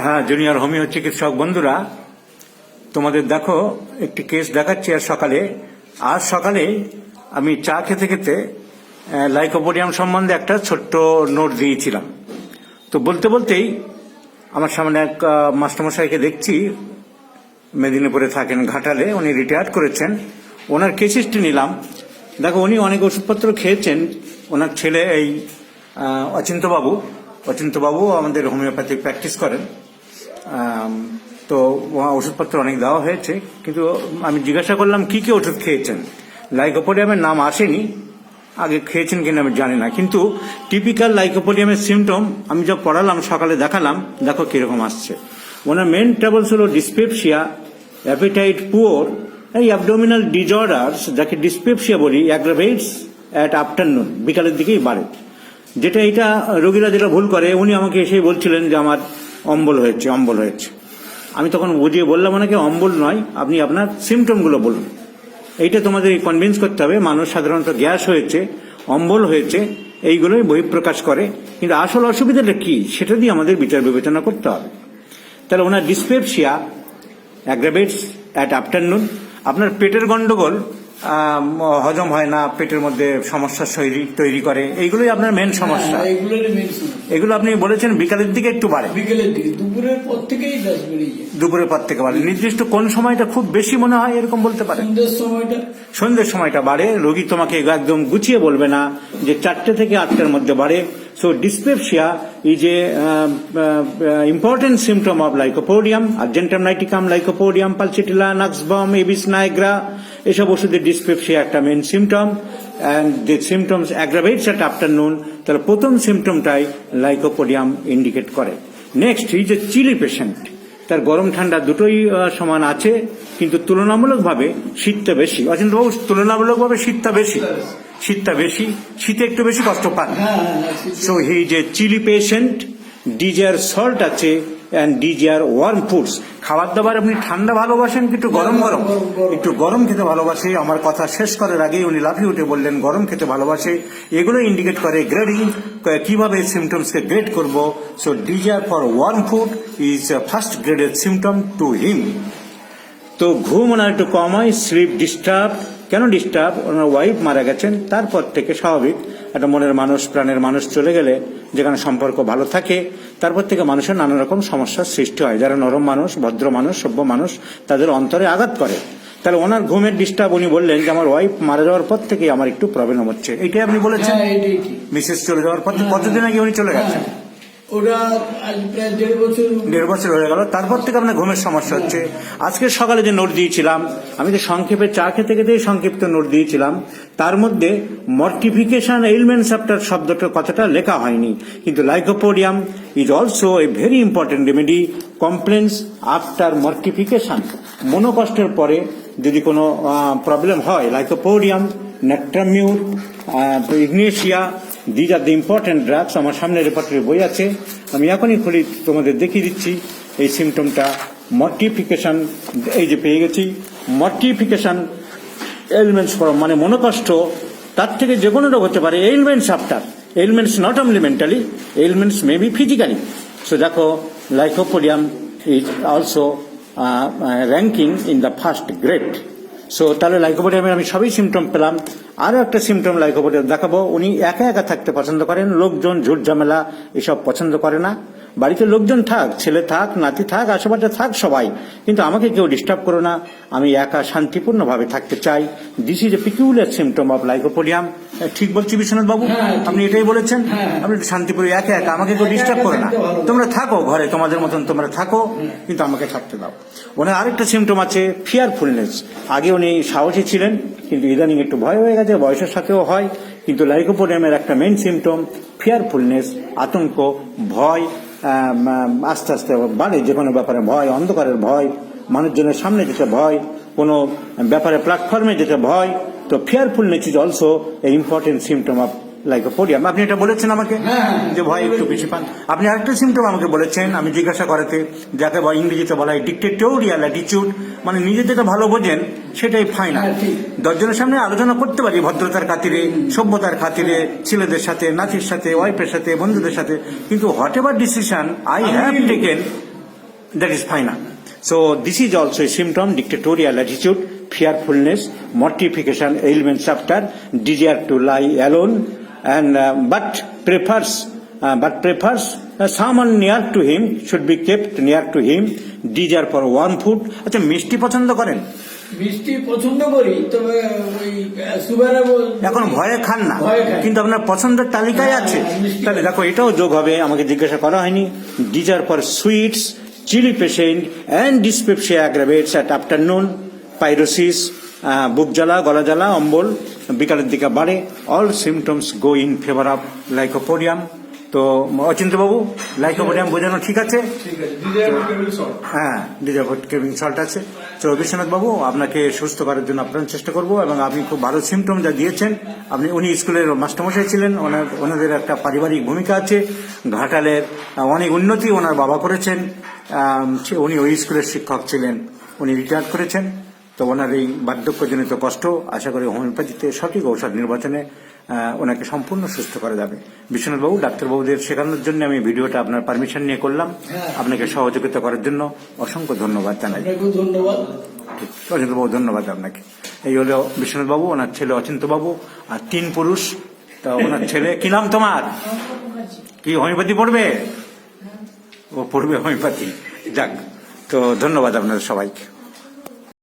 হ্যাঁ junior homeo চিকিৎসক বন্ধুরা, তোমাদের দেখো, একটি কেস দেখাচ্ছি আজ সকালে। আজ সকালে আমি চা খেতে খেতে লাইকোপোডিয়াম সম্বন্ধে একটা ছোট্ট নোট দিয়েছিলাম। তো বলতে বলতেই আমার সামনে এক মাস্টারমশাইকে দেখছি, মেদিনীপুরে থাকেন, ঘাটালে উনি রিটায়ার করেছেন। ওনার কেসিসটি নিলাম। দেখো, উনি অনেক ওষুধপত্র খেয়েছেন। ওনার ছেলে এই অচিন্তবাবু অচিন্তবাবু আমাদের হোমিওপ্যাথি প্র্যাকটিস করেন। তো ওষুধপত্র অনেক দেওয়া হয়েছে, কিন্তু আমি জিজ্ঞাসা করলাম, কি কি ওষুধ খেয়েছেন? লাইকোপোডিয়ামের নাম আসেনি, আগে খেয়েছেন কিনা আমি জানি না, কিন্তু টিপিক্যাল লাইকোপোডিয়ামের সিমটম আমি যা পড়ালাম, সকালে দেখালাম, দেখো কীরকম আসছে। ওনার মেন ট্রাবলস হলো ডিসপেপসিয়া অ্যাপিটাইট পুয়ার এই অ্যাবডোমিনাল ডিজর্ডার্স যাকে ডিসপেপসিয়া বলি অ্যাগ্রাভেটস অ্যাট আফটারনুন বিকালের দিকেই বাড়ে। যেটা এটা রোগীরা যেটা ভুল করে, উনি আমাকে এসে বলছিলেন যে আমার অম্বল হয়েছে অম্বল হয়েছে। আমি তখন বুঝিয়ে বললাম ওনাকে, অম্বল নয়, আপনি আপনার সিমটমগুলো বলুন। এইটা তোমাদের কনভিন্স করতে হবে, মানুষ সাধারণত গ্যাস হয়েছে, অম্বল হয়েছে, এইগুলোই বহিঃপ্রকাশ করে। কিন্তু আসল অসুবিধাটা কি, সেটা দিয়ে আমাদের বিচার বিবেচনা করতে হবে। তাহলে ওনার ডিসপেপসিয়া অ্যাগ্রাভেটস অ্যাট আফটারনুন আপনার পেটের গন্ডগোল হজম হয় না পেটের মধ্যে সমস্যা তৈরি তৈরি করে। এইগুলোই আপনার মেন সমস্যা। হ্যাঁ, সমস্যা। এগুলো আপনি বলেছেন বিকালের দিকে একটু বাড়ে। বিকেলের দিকে দুপুরের পর থেকেই দুপুরের পর থেকে বাড়ে। নির্দিষ্ট কোন সময়টা খুব বেশি মনে হয় এরকম বলতে পারে সময়টা। সন্ধ্যের সময়টা বাড়ে। রোগী তোমাকে একদম গুছিয়ে বলবে না যে চারটে থেকে আটটার মধ্যে বাড়ে। So dyspepsia is a important symptom of lycopodium argentum nitricum lycopodium pulsatilla nux vomica abies nigra এসব ওষুধের ডিসপেপসিয়া একটা main symptom and the symptoms aggravates at afternoon তাহলে প্রথম সিমটমটাই লাইকোপোডিয়াম ইন্ডিকেট করে। Next is a chilly patient তার গরম ঠান্ডা দুটোই সমান আছে কিন্তু তুলনামূলকভাবে শীতটা বেশি। অচিন্তবাবু তুলনামূলকভাবে শীতটা বেশি? শীতটা বেশি? শীতে একটু বেশি কষ্ট পান? সো হি যে চিলি পেশেন্ট ডিজার সল্ট আছে অ্যান্ড ডিজার ওয়ার্ম ফুডস খাবার দাবার আপনি ঠান্ডা ভালোবাসেন একটু গরম গরম। একটু গরম খেতে ভালোবাসে আমার কথা শেষ করার আগেই উনি লাফিয়ে উঠে বললেন গরম খেতে ভালোবাসে। এগুলো ইন্ডিকেট করে গ্রেডিং কীভাবে সিমটমসকে গ্রেড করব। So desire for warm food is first graded symptom to him তো ঘুম ওনার একটু কম হয় স্লিপ ডিস্টার্ব কেন ডিস্টার্ব ওনার ওয়াইফ মারা গেছেন তারপর থেকে স্বাভাবিক। একটা মনের মানুষ প্রাণের মানুষ চলে গেলে যেখানে সম্পর্ক ভালো থাকে তারপর থেকে মানুষের নানা রকম সমস্যার সৃষ্টি হয়। যারা নরম মানুষ ভদ্র মানুষ সভ্য মানুষ তাদের অন্তরে আঘাত করে। তাহলে ওনার ঘুমের ডিস্টার্ব উনি বললেন যে আমার ওয়াইফ মারা যাওয়ার পর থেকে আমার একটু প্রবলেম হচ্ছে। এটাই আপনি বলেছেন? হ্যাঁ মিসেস চলে যাওয়ার পর কতদিন আগে উনি চলে গেছেন? হ্যাঁ, ওরা হয়ে গেল। তারপর থেকে আপনার ঘুমের সমস্যা হচ্ছে। সকালে যে নোট দিয়েছিলাম, আমি সংক্ষেপে খেতে খেতেই সংক্ষিপ্ত নোট দিয়েছিলাম, তার মধ্যে কথাটা লেখা হয়নি। কিন্তু lycopodium is also a very important remedy complaints after mortification মনোকষ্টের পরে যদি কোনো প্রবলেম হয়, lycopodium, natrum mur ignatia these are the important drugs আমার সামনে রেপার্টরি বই আছে। আমি এখনই খুলি, তোমাদের দেখিয়ে দিচ্ছি। এই সিমটমটা মর্টিফিকেশন এই যে পেয়ে গেছি। মর্টিফিকেশন এলিমেন্টস ফরম মানে মনোকষ্ট, তার থেকে যে কোনো রোগ হতে পারে। Elements after elements not only mentally elements may be physically so দেখো lycopodium is also ranking in the first grade so তাহলে লাইকোপোডিয়ামের আমি সবই সিমটম পেলাম। আরও একটা সিমটম লাইকোপোডিয়াম দেখাবো। উনি একা একা থাকতে পছন্দ করেন। লোকজন, ঝুট ঝামেলা, এসব পছন্দ করে না। বাড়িতে লোকজন থাক, ছেলে থাক, নাতি থাক, আশেপাশে থাক সবাই। কিন্তু আমাকে কেউ ডিস্টার্ব করো না। আমি একা শান্তিপূর্ণভাবে থাকতে চাই। This is a peculiar symptom of lycopodium. ঠিক বলছি বিশ্বনাথ বাবু? হ্যাঁ, আপনি এটাই বলেছেন? হ্যাঁ। আপনি শান্তিপুরে একা একা আমাকে কেউ ডিস্টার্ব করো না। তোমরা থাকো ঘরে তোমাদের মতন তোমরা থাকো কিন্তু আমাকে থাকতে দাও। ওনার আরেকটা সিমটম আছে ফিয়ারফুলনেস আগে উনি সাহসী ছিলেন কিন্তু ইদানিং একটু ভয় হয়ে গেছে বয়সের সাথেও হয় কিন্তু লাইকোপোডিয়ামের একটা মেন সিমটম ফিয়ারফুলনেস আতঙ্ক ভয় আস্তে আস্তে বাড়ে যে কোনো ব্যাপারে ভয় অন্ধকারের ভয় মানুষজনের সামনে যেতে ভয় কোনো ব্যাপারে প্ল্যাটফর্মে যেতে ভয় তো fearfulness is also a important symptom of lycopodium আপনি এটা বলেছেন আমাকে? হ্যাঁ, হ্যাঁ। যে ভয় একটু বেশি পান। আপনি আরেকটা সিমটম আমাকে বলেছেন আমি জিজ্ঞাসা করাতে যাকে ইংরেজিতে বলা হয় ডিক্টেটোরিয়াল অ্যাটিচিউড মানে নিজে যেটা ভালো বোঝেন সেটাই ফাইনাল হ্যাঁ, দশজনের সামনে আলোচনা করতে পারি ভদ্রতার খাতিরে সভ্যতার খাতিরে ছেলেদের সাথে নাতির সাথে ওয়াইফের সাথে বন্ধুদের সাথে কিন্তু whatever decision I have taken that is final. So this is also a symptom, dictatorial attitude, fearfulness, mortification, ailments after, desire to lie alone, and uh, but prefers, uh, but prefers uh, someone near to him should be kept near to him, desire for warm food. আচ্ছা মিষ্টি পছন্দ করেন মিষ্টি পছন্দ করি তবে ওই সুগারে এখন ভয়ে খান না। কিন্তু আপনার পছন্দের তালিকায় আছে হ্যাঁ, তাহলে দেখো এটাও যোগ হবে আমাকে জিজ্ঞাসা করা হয়নি desire for sweets chilly patient and dyspepsia aggravates at afternoon pyrosis বুক জ্বালা গলা জ্বালা অম্বল বিকালের দিকে বাড়ে all symptoms go in favour of lycopodium তো অচিন্ত বাবু লাইকোপোডিয়াম বোঝানো ঠিক আছে? হ্যাঁ ডিজাভোট কেভিং সল্ট আছে? তো বিশ্বনাথ বাবু আপনাকে সুস্থ করার জন্য আপ্রাণ চেষ্টা করব এবং আপনি খুব ভালো সিমটম যা দিয়েছেন। আপনি উনি স্কুলের মাস্টারমশাই ছিলেন ওনার ওনাদের একটা পারিবারিক ভূমিকা আছে। ঘাটালের অনেক উন্নতি ওনার বাবা করেছেন। উনি ওই স্কুলের শিক্ষক ছিলেন। উনি রিটায়ার করেছেন। তো ওনার এই বার্ধক্যজনিত কষ্ট আশা করি হোমিওপ্যাথিতে সঠিক ঔষধ নির্বাচনে ওনাকে সম্পূর্ণ সুস্থ করা যাবে। বিশ্বনাথ বাবু ডাক্তারবাবুদের শেখানোর জন্য আমি ভিডিওটা আপনার পারমিশন নিয়ে করলাম। হ্যাঁ। আপনাকে সহযোগিতা করার জন্য অসংখ্য ধন্যবাদ জানাই। আপনাকেও ধন্যবাদ। আপনাকে। এই হলো বিশ্বনাথ বাবু ওনার ছেলে অচিন্ত বাবু আর তিন পুরুষ। তা ওনার ছেলে কি নাম তোমার? কি হোমিওপ্যাথি পড়বে? ও পড়বে হোমিওপ্যাথি যাক তো ধন্যবাদ আপনাদের সবাইকে।